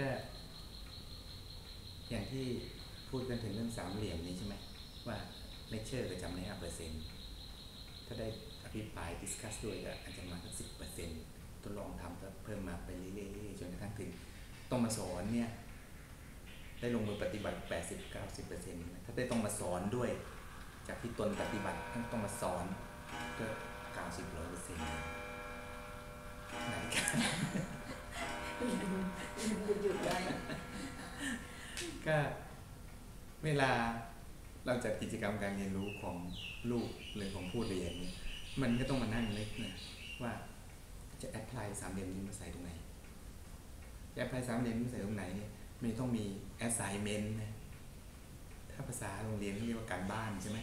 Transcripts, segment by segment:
ก็อย่างที่พูดกันถึงเรื่องสามเหลี่ยมนี้ใช่ไหมว่าเลคเชอร์ก็จำได้ห้าเปอร์เซ็นต์ถ้าได้อภิปรายดิสคัสด้วยก็อาจจะมาสักสิบเปอร์เซ็นต์ทดลองทำแล้วเพิ่มมาไปเรื่อยๆจนกระทั่งถึงต้องมาสอนเนี่ยได้ลงมือปฏิบัติ 80-90%ถ้าได้ต้องมาสอนด้วย จากที่ตนปฏิบัติต้องมาสอนก็90ร้อยเปอร์เซ็นต์ไหนกัน หยุดได้ก็เวลาเราจัดกิจกรรมการเรียนรู้ของลูกหรือของผู้เรียนเนี่ยมันก็ต้องมานั่งนึกนะว่าจะแอพพลายสามเหลี่ยมนี้มาใส่ตรงไหนจะแอพพลายสามเหลี่ยมนี้มาใส่ตรงไหนเนี่ยมันต้องมี assignment นะถ้าภาษาโรงเรียนเขาเรียกว่าการบ้านใช่ไหม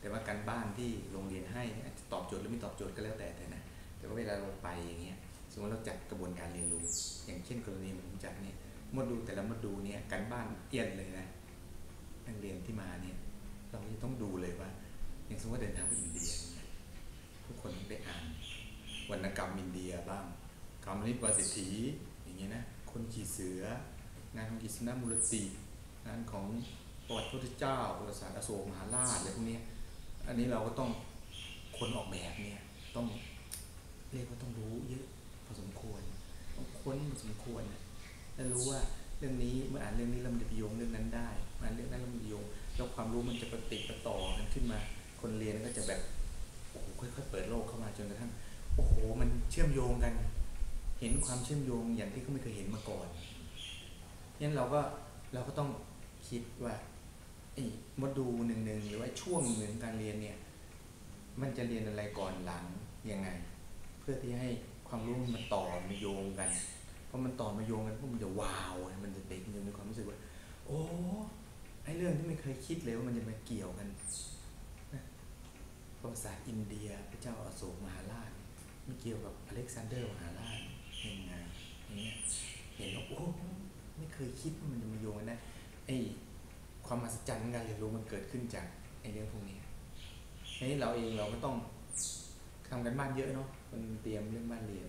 แต่ว่าการบ้านที่โรงเรียนให้อาจจะตอบโจทย์หรือไม่ตอบโจทย์ก็แล้วแต่แต่นะแต่ว่าเวลาเราไปอย่างเงี้ย สมมติเราจัดกระบวนการเรียนรู้ อย่างเช่นกรณีผมจัดเนี่ยโมดูลแต่ละโมดูลเนี่ยการบ้านเอียนเลยนะนักเรียนที่มาเนี่ยเราจะต้องดูเลยว่า อย่างสมมติเดินทางไปอินเดีย ทุกคนต้องได้อ่านวรรณกรรมอินเดียบ้างคำนิปวาสิทธีอย่างเงี้ยนะคนขี่เสือ งานของกิษณมูลติงานของประวัติพระพุทธเจ้าประวัติศาสตร์อโศกมหาราชอะไรพวกนี้อันนี้เราก็ต้องคนออกแบบเนี่ยต้องเรียกว่าต้องรู้เยอะ อสมควรต้องค้นพอสมควรแล้วรู้ว่าเรื่องนี้เมื่ออ่านเรื่องนี้แล้วมันจะไปโยงเรื่องนั้นได้มาอ่านเรื่องนั้นแล้วมันจะโยงแล้วความรู้มันจะปฏิดประต่อกันขึ้นมา คนเรียนก็จะแบบโอ้โหค่อยๆเปิดโลกเข้ามาจนกระทั่งโอ้โห มันเชื่อมโยงกัน เห็นความเชื่อมโยงอย่างที่เขาไม่เคยเห็นมาก่อนงั้นเราก็เราก็ต้องคิดว่าไอ้โมดูลหนึ่งหนึ่งหรือว่าช่วงหนึ่งการเรียนเนี่ย มันจะเรียนอะไรก่อนหลังยังไง เพื่อที่ให้ ความรู้มันต่อมาโยงกันพราะมันต่อมาโยงกันพวกมันจะว้าวมันจะเด็กมันจะมีความรู้สึกว่า โอ้ไอเรื่องที่ไม่เคยคิดเลยว่ามันจะมาเกี่ยวกันนะประวัติศาสตร์อินเดียพระเจ้าอโศกมหาราชไม่เกี่ยวกับอเล็กซานเดอร์มหาราชยังไงอย่างเงี้ยเห็นแล้วโอ้ไม่เคยคิดว่ามันจะมาโยงกันนะไอความมหัศจรรย์การเรียนรู้มันเกิดขึ้นจากไอเรื่องพวกนี้ทีนี้เราเองเราก็ต้อง ทำกันบ้านเยอะเนาะมันเตรียมเรื่องบ้านเรียน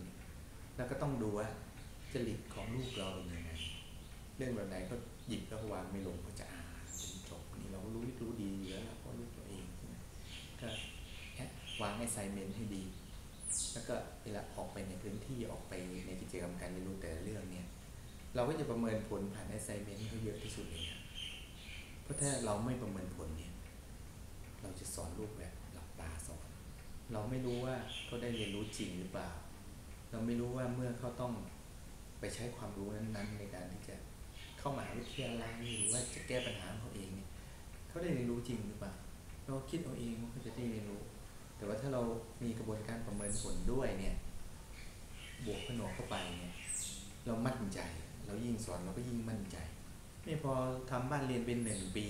แล้วก็ต้องดูว่าจริตของลูกเราเป็นยังไงเรื่องแบบไหนก็หยิบแล้ววางไม่ลงก็จะอ่านจนจบนี่เรารู้รู้ดีอยู่แล้วเพราะลูกตัวเองก็แค่วางไอไซเมนต์ให้ดี แล้วก็เวลาออกไปในพื้นที่ออกไปในกิจกรรมการเรียนรู้แต่ละเรื่องเนี่ย เราก็จะประเมินผลผ่านไอไซเมนต์ให้เยอะที่สุดเลยเพราะถ้าเราไม่ประเมินผลเนี่ย เราจะสอนลูกแบบหลับตาสอน เราไม่รู้ว่าเขาได้เรียนรู้จริงหรือเปล่า เราไม่รู้ว่าเมื่อเขาต้องไปใช้ความรู้นั้น ๆ ในการที่จะเข้ามหาวิทยาลัยหรือว่าจะแก้ปัญหาของเขาเองเนี่ยเขาได้เรียนรู้จริงหรือเปล่า เราคิดเอาเองว่าเขาจะได้เรียนรู้ แต่ว่าถ้าเรามีกระบวนการประเมินผลด้วยเนี่ย บวกผนวกเข้าไปเนี่ยเรามั่นใจ เรายิ่งสอนเราก็ยิ่งมั่นใจ ไม่พอทำบ้านเรียนเป็นหนึ่งปี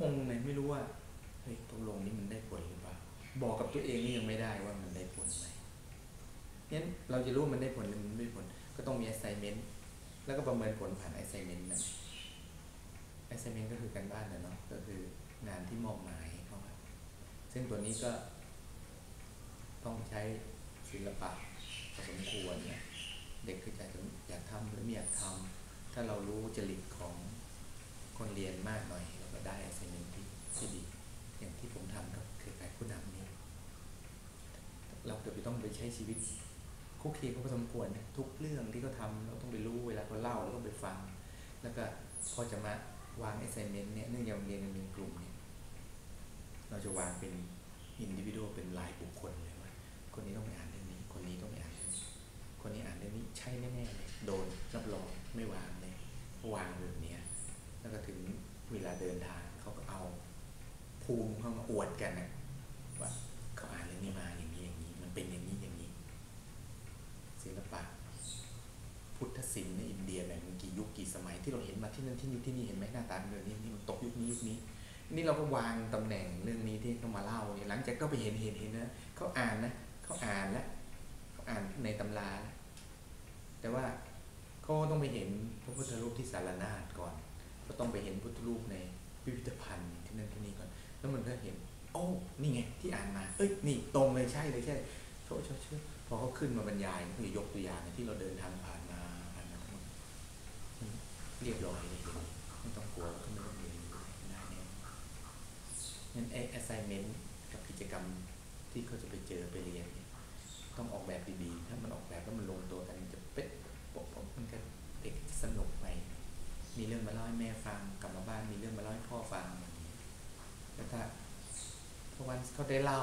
งงเลยไม่รู้ว่าเฮ้ยตกลงนี้มันได้ผลหรือเปล่า บอกกับตัวเองนี่ยังไม่ได้ว่ามันได้ผลไหมงั้นเราจะรู้ว่ามันได้ผลหรือมันไม่ได้ผล ก็ต้องมี assignment แล้วก็ประเมินผลผ่าน assignment นั้น assignment ก็คือการบ้านนะเนาะก็คืองานที่มอบหมายเข้ามาซึ่งตัวนี้ก็ต้องใช้ศิลปะพอสมควรเนี่ยเด็กคือจะอยากทำหรือไม่อยากทำถ้าเรารู้จริตของคนเรียนมากหน่อยเราก็ได้ assignment ที่ที่ดี อย่างที่ผมทำกับคือข่ายผู้นำ เราจะไปต้องไปใช้ชีวิตคุกคีเขาพอสมควรนทุกเรื่องที่เขาทำเราต้องไปรู้เวลาเขาเล่าเราต้องไปฟัง แล้วก็พอจะมาวาง assignment เนี่ยเนื่องจากเรียนกันเป็นกลุ่มเนี่ยเราจะวางเป็น individual เป็นรายบุคคลเลยว่าคนนี้ต้องไปอ่านเรื่องนี้ คนนี้ต้องไปอ่านเรื่องนี้คนนี้อ่านเรื่องนี้ใช่แน่ๆเลยโดนรับรองไม่วางเลยวางแบบนี้แล้วก็ถึงเวลาเดินทางเขาก็เอาภูมิเข้ามาอวดกันนะว่าเขาอ่านเรื่องนี้มาอย่างนี้อย่างนี้ มันเป็นอย่างนี้อย่างนี้ ศิลปะ พุทธศิลป์ในอินเดียแบ่งเป็นกี่ยุคกี่สมัยที่เราเห็นมาที่นั่นที่นี่ที่นี่เห็นไหมหน้าตาเป็นแบบนี้นี่มันตกยุคนี้ยุคนี้ นี่เราก็วางตำแหน่งเรื่องนี้ที่เขามาเล่าเนี่ยหลังจากก็ไปเห็นเห็นเห็นนะเขาอ่านนะเขาอ่านแล้วเขาอ่านในตำรา แต่ว่าเขาต้องไปเห็นพระพุทธรูปที่สารนาฏก่อน ก็ต้องไปเห็นพุทธรูปในพิพิธภัณฑ์ที่นั่นที่นี่ก่อน แล้วมันก็เห็นโอ้นี่ไงที่อ่านมาเอ้ยนี่ตรงเลยใช่เลยใช่โชว์โชว์พอเขาขึ้นมาบรรยายเขาจะยกตัวอย่างที่เราเดินทางผ่านมาผ่านมาทั้งหมด เรียบร้อยเลยไม่ต้องกลัวว่าเขาไม่ต้องเรียนได้แน่งั้นไอ้ assignment กับกิจกรรมที่เขาจะไปเจอไปเรียนเนี่ยต้องออกแบบดีๆ ถ้ามันออกแบบแล้วมันลงตัวกันจะเป๊ะปกมันก็เด็กสนุกไปมีเรื่องมาเล่าให้แม่ฟังกลับมาบ้านมีเรื่องมาเล่าให้พ่อฟังอย่างนี้แล้วถ้าพอวันเขาได้เล่า